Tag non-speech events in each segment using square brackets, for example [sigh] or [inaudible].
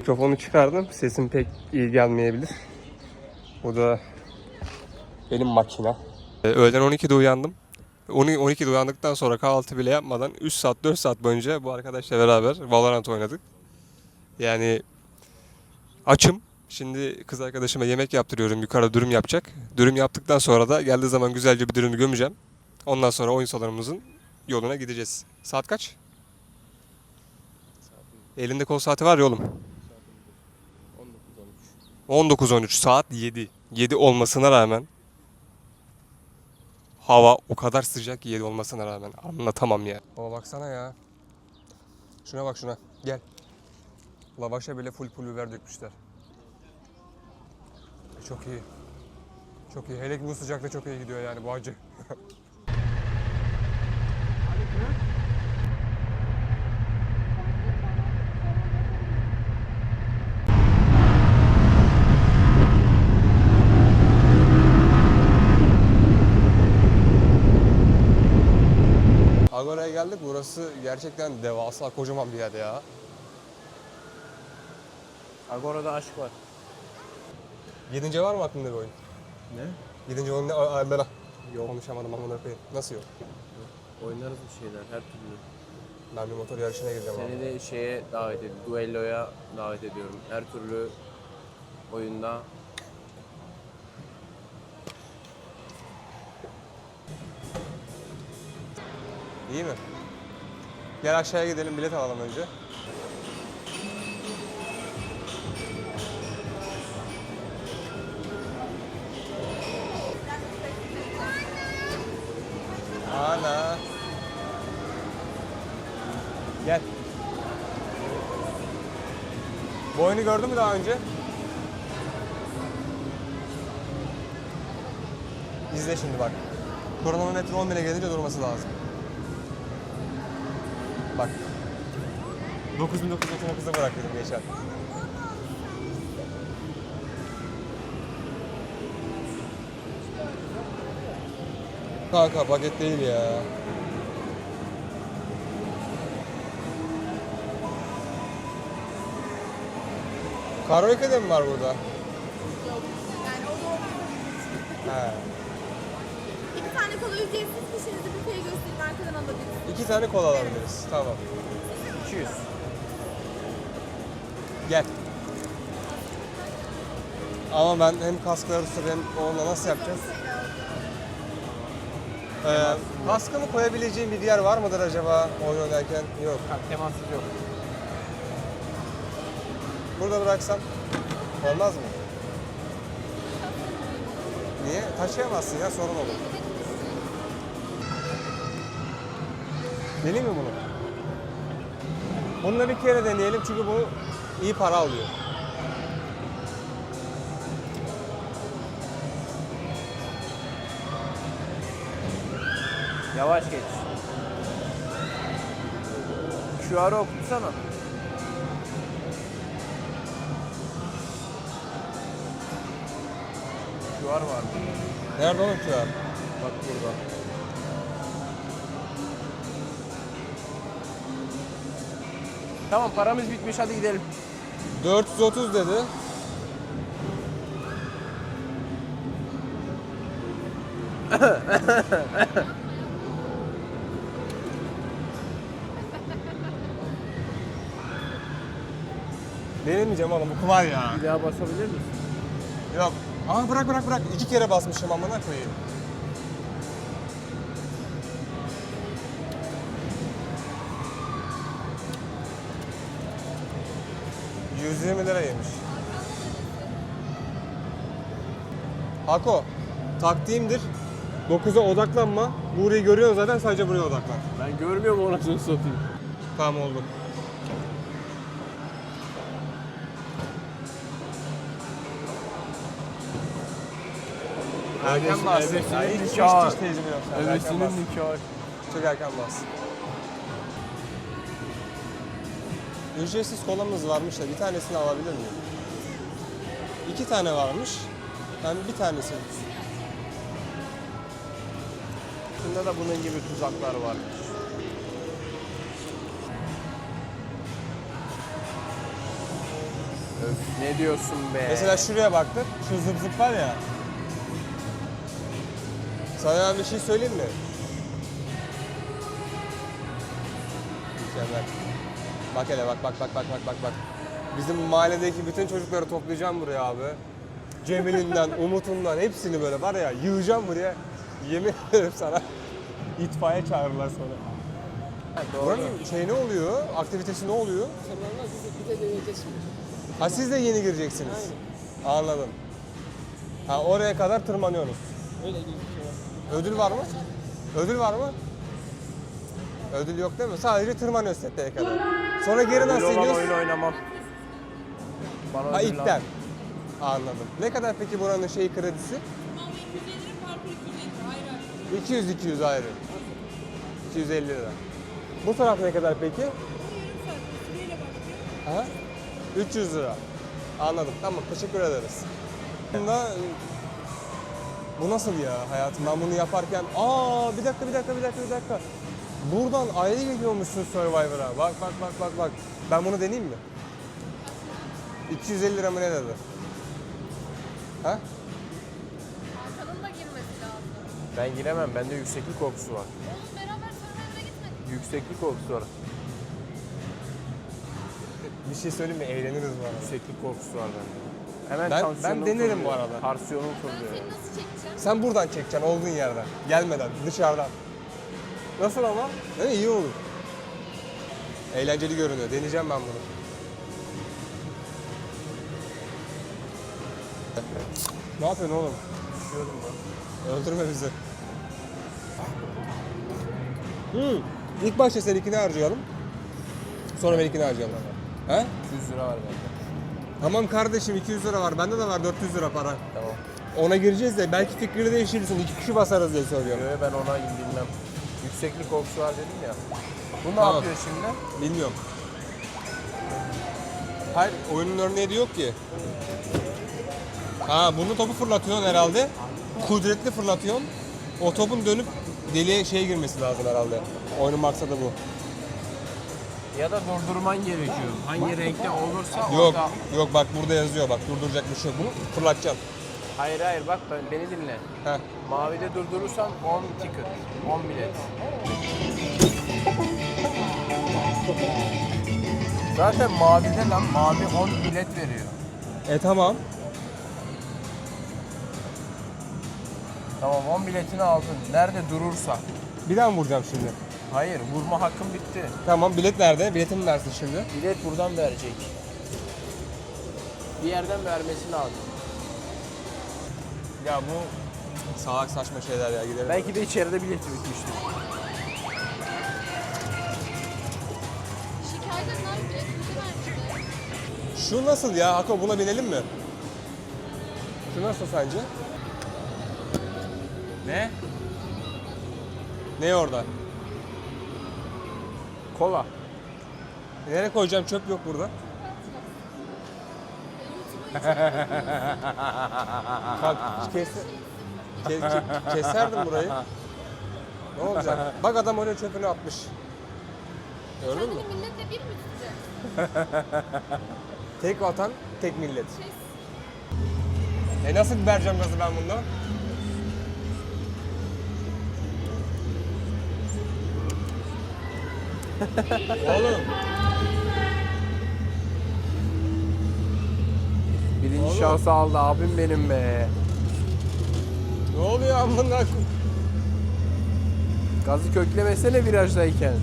Mikrofonu çıkardım. Sesim pek iyi gelmeyebilir. Bu da benim makina. Ee, öğlen 12'de uyandım. 12 12'de uyandıktan sonra kahvaltı bile yapmadan 3 saat 4 saat boyunca bu arkadaşla beraber Valorant oynadık. Yani açım. Şimdi kız arkadaşıma yemek yaptırıyorum. Yukarıda dürüm yapacak. Dürüm yaptıktan sonra da geldiği zaman güzelce bir dürümü gömeceğim. Ondan sonra oyun salonumuzun yoluna gideceğiz. Saat kaç? Elinde kol saati var ya oğlum. 19-13 saat 7. 7 olmasına rağmen hava o kadar sıcak ki 7 olmasına rağmen anlatamam ya. Baba baksana ya. Şuna bak şuna. Gel. Lavaşa bile full pul biber dökmüşler. E, Çok iyi. Çok iyi. Hele ki bu sıcakta çok iyi gidiyor yani bu acı. [laughs] Burası gerçekten devasa kocaman bir yer ya. Agora'da aşk var. Yedinci var mı aklında bir oyun? Ne? Yedinci oyun ne? Bela. Yok. Konuşamadım amına koyayım. Nasıl yok? Oynarız bir şeyler her türlü. Ben bir motor yarışına gireceğim abi. Seni de şeye davet ediyorum. Duello'ya davet ediyorum. Her türlü oyunda İyi mi? Gel aşağıya gidelim bilet alalım önce. Ana. Gel. Bu oyunu gördün mü daha önce? İzle şimdi bak. Kronometre 10 bine gelince durması lazım. 9999'a bırakıyordum geçen. Kanka paket değil ya. Karaoke de mi var burada? Yani o da He. İki tane kola ücretsiz kişinizi büfeye göstereyim arkadan alabilirsiniz. İki tane kola alabiliriz. Tamam. 200. Ama ben hem kaskları tutup hem onunla nasıl yapacağız? Ee, kaskımı koyabileceğim bir yer var mıdır acaba oyun oynarken? Yok. Temassız yok. Burada bıraksam olmaz mı? Niye? Taşıyamazsın ya sorun olur. Deneyim mi bunu? Bununla bir kere deneyelim çünkü bu iyi para alıyor. Yavaş geç. QR'ı okutsana. QR var mı? Nerede oğlum şu an? Bak burada. Tamam paramız bitmiş hadi gidelim. 430 dedi. [laughs] Denemeyeceğim oğlum bu var ya. Bir daha basabilir misin? Yok. Aa bırak bırak bırak. İki kere basmışım amına koyayım. ...120 lira yemiş. Hako, taktiğimdir. 9'a odaklanma. Burayı görüyorsun zaten sadece buraya odaklan. Ben görmüyorum orasını satayım. Tamam oldu. Erken bastın. Ebesinin Ya hiç- hiç- nikahı. hiç tecrübe yok sende. Erken Öbesinin bastın. nikahı. Çok erken bas. Ücretsiz kolamız varmış da bir tanesini alabilir miyim? İki tane varmış. Ben bir tanesini. Bunda da bunun gibi tuzaklar varmış. Öf ne diyorsun be? Mesela şuraya baktık. Şu zıp zıp var ya. Sana bir şey söyleyeyim mi? Mükemmel. Bak hele bak bak bak bak bak bak bak. Bizim mahalledeki bütün çocukları toplayacağım buraya abi. Cemil'inden, [laughs] Umut'undan hepsini böyle var ya yığacağım buraya. Yemin ederim sana. İtfaiye çağırırlar sonra. Ha, doğru. Buranın şey ne oluyor? Aktivitesi ne oluyor? De deneyeceğiz şimdi. Ha siz de yeni gireceksiniz. Anladım. Ha oraya kadar tırmanıyorsunuz. Öyle gözüküyor. Ödül var mı? Ödül var mı? Ödül yok değil mi? Sadece tırmanıyorsun tepeye kadar. Sonra geri Ödül nasıl olan oyun iniyorsun? oynamam. Bana Ha ödül. Anladım. Ne kadar peki buranın şey kredisi? 200 200 ayrı. 250 lira. Bu taraf ne kadar peki? Aha. 300 lira. Anladım. Tamam teşekkür ederiz. Bunda bu nasıl ya hayatım? Ben bunu yaparken aa bir dakika bir dakika bir dakika bir dakika. Buradan ayrı geliyormuşsun Survivor'a. Bak bak bak bak bak. Ben bunu deneyeyim mi? 250 lira mı ne dedi? Ha? Arkanın da girmesi lazım. Ben giremem. Bende yükseklik korkusu var. Oğlum beraber Survivor'a gitmedik. Yükseklik korkusu var. Bir şey söyleyeyim mi? Eğleniriz bu arada. Yükseklik korkusu var bende. Hemen Ben- ben denerim bu arada. Tansiyonum Ben fırlıyor. seni nasıl çekeceğim? Sen buradan çekeceksin olduğun yerden. Gelmeden dışarıdan. Nasıl ama? Değil mi? İyi olur. Eğlenceli görünüyor. Deneyeceğim ben bunu. Ne yapıyorsun oğlum? Düşüyorum ben. Öldürme bizi. Hmm. İlk başta seninkini harcayalım. Sonra benimkini harcayalım. He? 200 lira var bende. Tamam kardeşim 200 lira var. Bende de var 400 lira para. Tamam. Ona gireceğiz de belki fikrini değiştirirsin. İki kişi basarız diye söylüyorum. Yo, ben ona bilmem. Yükseklik korkusu var dedim ya. Bu ne Tamam. yapıyor şimdi? Bilmiyorum. Hayır, oyunun örneği de yok ki. Ha, bunu topu fırlatıyorsun herhalde. Kudretli fırlatıyorsun. O topun dönüp deliğe şey girmesi lazım herhalde. Oyunun maksadı bu. Ya da durdurman gerekiyor. Hangi renkte olursa Yok, orada... yok bak burada yazıyor bak durduracak bir şey yok. Bunu fırlatacaksın. Hayır hayır bak ben, beni dinle. Heh. Mavide durdurursan 10 ticket, 10 bilet. Zaten mavide lan mavi 10 bilet veriyor. E tamam. Tamam 10 biletini aldın. Nerede durursa. Bir daha mı vuracağım şimdi? Hayır vurma hakkın bitti. Tamam bilet nerede? Biletimi versin şimdi. Bilet buradan verecek. Bir yerden vermesi lazım. Ya bu salak saçma şeyler ya gidelim. Belki de içeride bilet bitmiştir. Şikayet edin abi bilet bizi vermişti. Şu nasıl ya? Hako buna binelim mi? Şu nasıl sence? Ne? Ne orada? Kola. Nereye koyacağım? Çöp yok burada. Bak kes, kes, kes- keserdim burayı. Ne olacak? Bak adam oraya çöpünü atmış. Gördün mü? Kendini milletle bir mi tutacak? Tek vatan, tek millet. Şey, E nasıl vereceğim gazı ben bundan? Oğlum Birinci Oğlum. şansı aldı abim benim be. ne oluyor amına Gazı köklemesene virajdayken.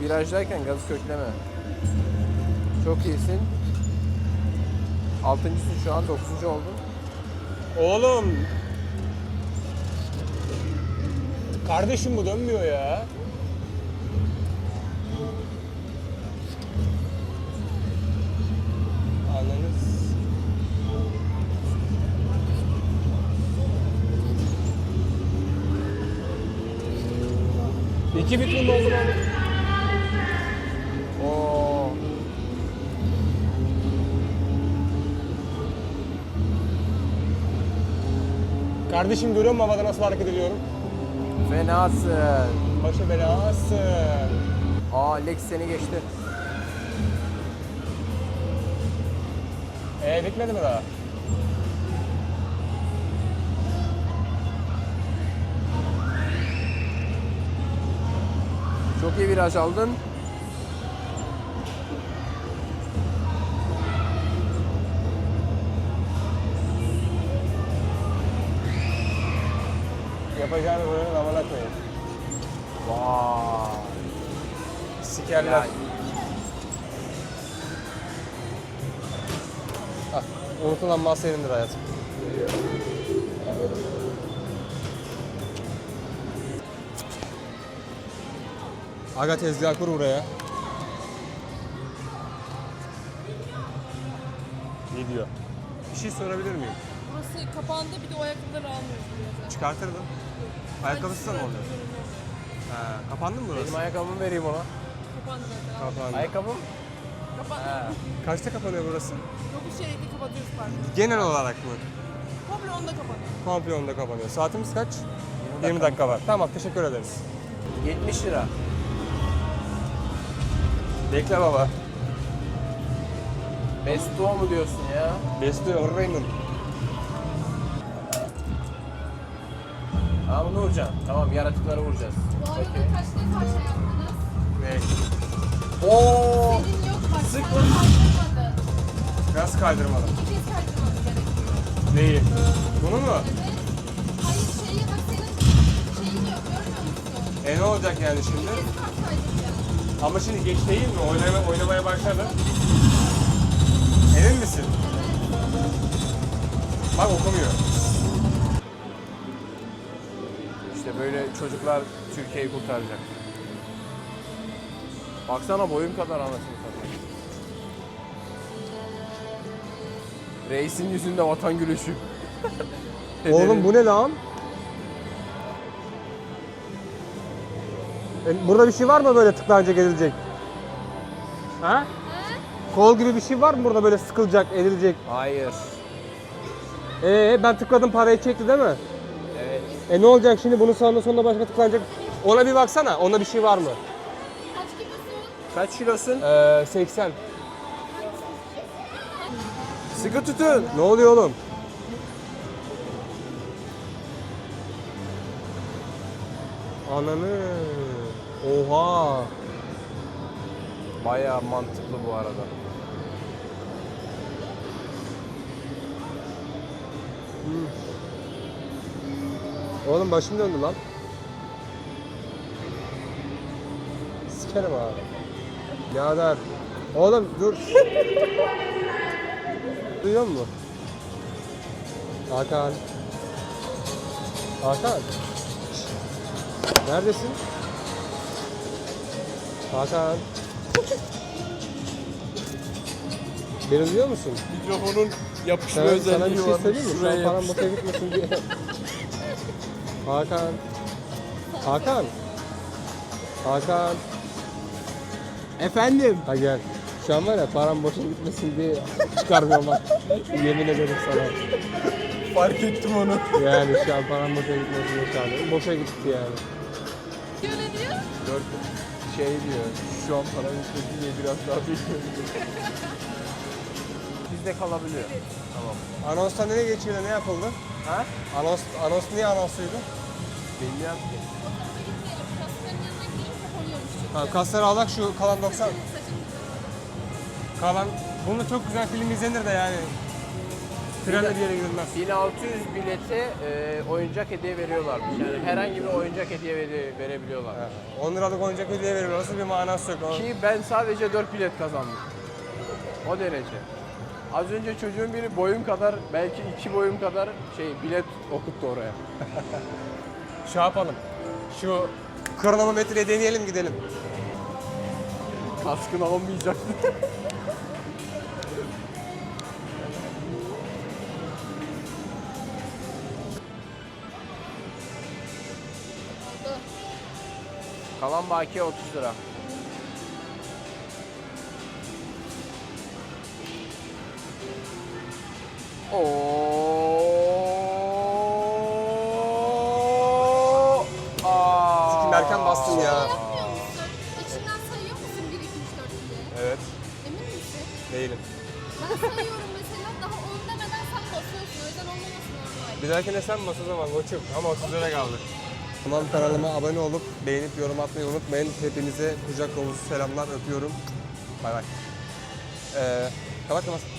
Virajdayken gazı kökleme. Çok iyisin. Altıncısın şu an, dokuzuncu oldun. Oğlum. Kardeşim bu dönmüyor ya. Anladınız. İki bitmin oldu mu? Oo. Kardeşim görüyor musun havada nasıl hareket ediyorum? Fenasın. Başı belası. Aa Lex seni geçti. Ee bitmedi mi daha? Çok iyi viraj aldın. Yapacağını böyle amına koyayım. Vay. Sikerler. Ya, Ah, unutulan mal senindir hayatım. Aga tezgah kur buraya. Ne diyor? Bir şey sorabilir miyim? Burası kapandı bir de o ayakkabıları almıyoruz buraya. Ayakkabısı da mı oluyor? Ha, kapandı mı burası? benim ayakkabımı vereyim ona. Kapandı zaten. Kapandı. Ayakkabım? Kapandı. Kaçta kapanıyor burası? 9 çeyrekte kapatıyoruz parkı. Genel olarak mı? Komple 10'da kapanıyor. Komple onda kapanıyor. Saatimiz kaç? 20 dakika var. Tamam teşekkür ederiz. 70 lira. Bekle baba. Besto mu diyorsun ya? Besliyor Raymond. Ha bunu vuracaksın. Tamam yaratıkları vuracağız. Bu arada Okey. kaçta parça yaptınız? Ne? Oo! Senin yok bak. Sık vur. kaydırmadı. Biraz kaydırmalı. İki kez kaydırmadı gerekiyor. Neyi? Bunu mu? Evet. Hayır şeye bak senin şeyin yok görmüyor musun? E ne olacak yani şimdi? Bir kez kart kaydıracağım. Ama şimdi geç değil mi? Oynamaya, oynamaya başladı. Emin misin? Bak okumuyor. Böyle çocuklar Türkiye'yi kurtaracak. Baksana boyum kadar anasını satayım. Reisin yüzünde vatan gülüşü. [laughs] Oğlum bu ne lan? E, Burada bir şey var mı böyle tıklanınca gezilecek? Ha? Kol gibi bir şey var mı burada böyle sıkılacak, edilecek? Hayır. Ee ben tıkladım parayı çekti değil mi? E ne olacak şimdi bunun sonunda sonunda başka tıklanacak? Ona bir baksana. Onda bir şey var mı? Kaç kilosun? Kaç kilosun? Ee, 80. Sıkı tutun. Ne oluyor oğlum? Ananı. Oha. Bayağı mantıklı bu arada. Oğlum başım döndü lan. Sikerim abi. Birader. Oğlum dur. [laughs] Duyuyor musun? Hakan. Hakan. Neredesin? Hakan. Beni duyuyor musun? Mikrofonun yapışma Sana, sana bir şey söyleyeyim mi? Şu an param boşa gitmesin diye. [laughs] Hakan. Hakan. Hakan. Efendim. Ha gel. Şu an var ya param boşa gitmesin diye çıkarmıyorum bak. Yemin ederim sana. Fark ettim onu. Yani şu an param boşa gitmesin diye çağırıyorum. Boşa gitti yani. Öyle diyor. Dört şey diyor. Şu an para yükseldi diye biraz daha bekliyorum. Bizde kalabiliyor. Tamam. Anonsta nereye geçiyor ne yapıldı? Ha? Anons, anons niye anonsuydu? Bilmiyorum ki. Ha, kasları alak şu kalan 90. Saçın Kalan, bununla çok güzel film izlenir de yani. Trenle bir yere gidilmez. 1600 bilete e, oyuncak hediye veriyorlarmış. Yani herhangi bir oyuncak hediye vere- verebiliyorlar. Ha, 10 liralık oyuncak hediye veriyor. Nasıl bir manası yok. Ki ben sadece 4 bilet kazandım. O derece. Az önce çocuğun biri boyum kadar, belki iki boyum kadar şey bilet okuttu oraya. [laughs] Şey yapalım. Şu kronometreyi deneyelim gidelim. Kaskını almayacaktı. oldu. [laughs] Kalan bakiye 30 lira. Oo. Aa. Erken bastım ya. Şey yapmıyor musun? İçinden sayıyor 1, 2, 3, 4 diye? Evet. Emin misin? Değilim. Ben sayıyorum mesela daha 10 demeden sen basıyorsun. O yüzden sen bas o zaman koçum. Ama 30 lira kaldı. Tamam kanalıma abone olup beğenip yorum atmayı unutmayın. Hepinize kucak dolusu selamlar öpüyorum. Bay bay. Ee, kapat kapat.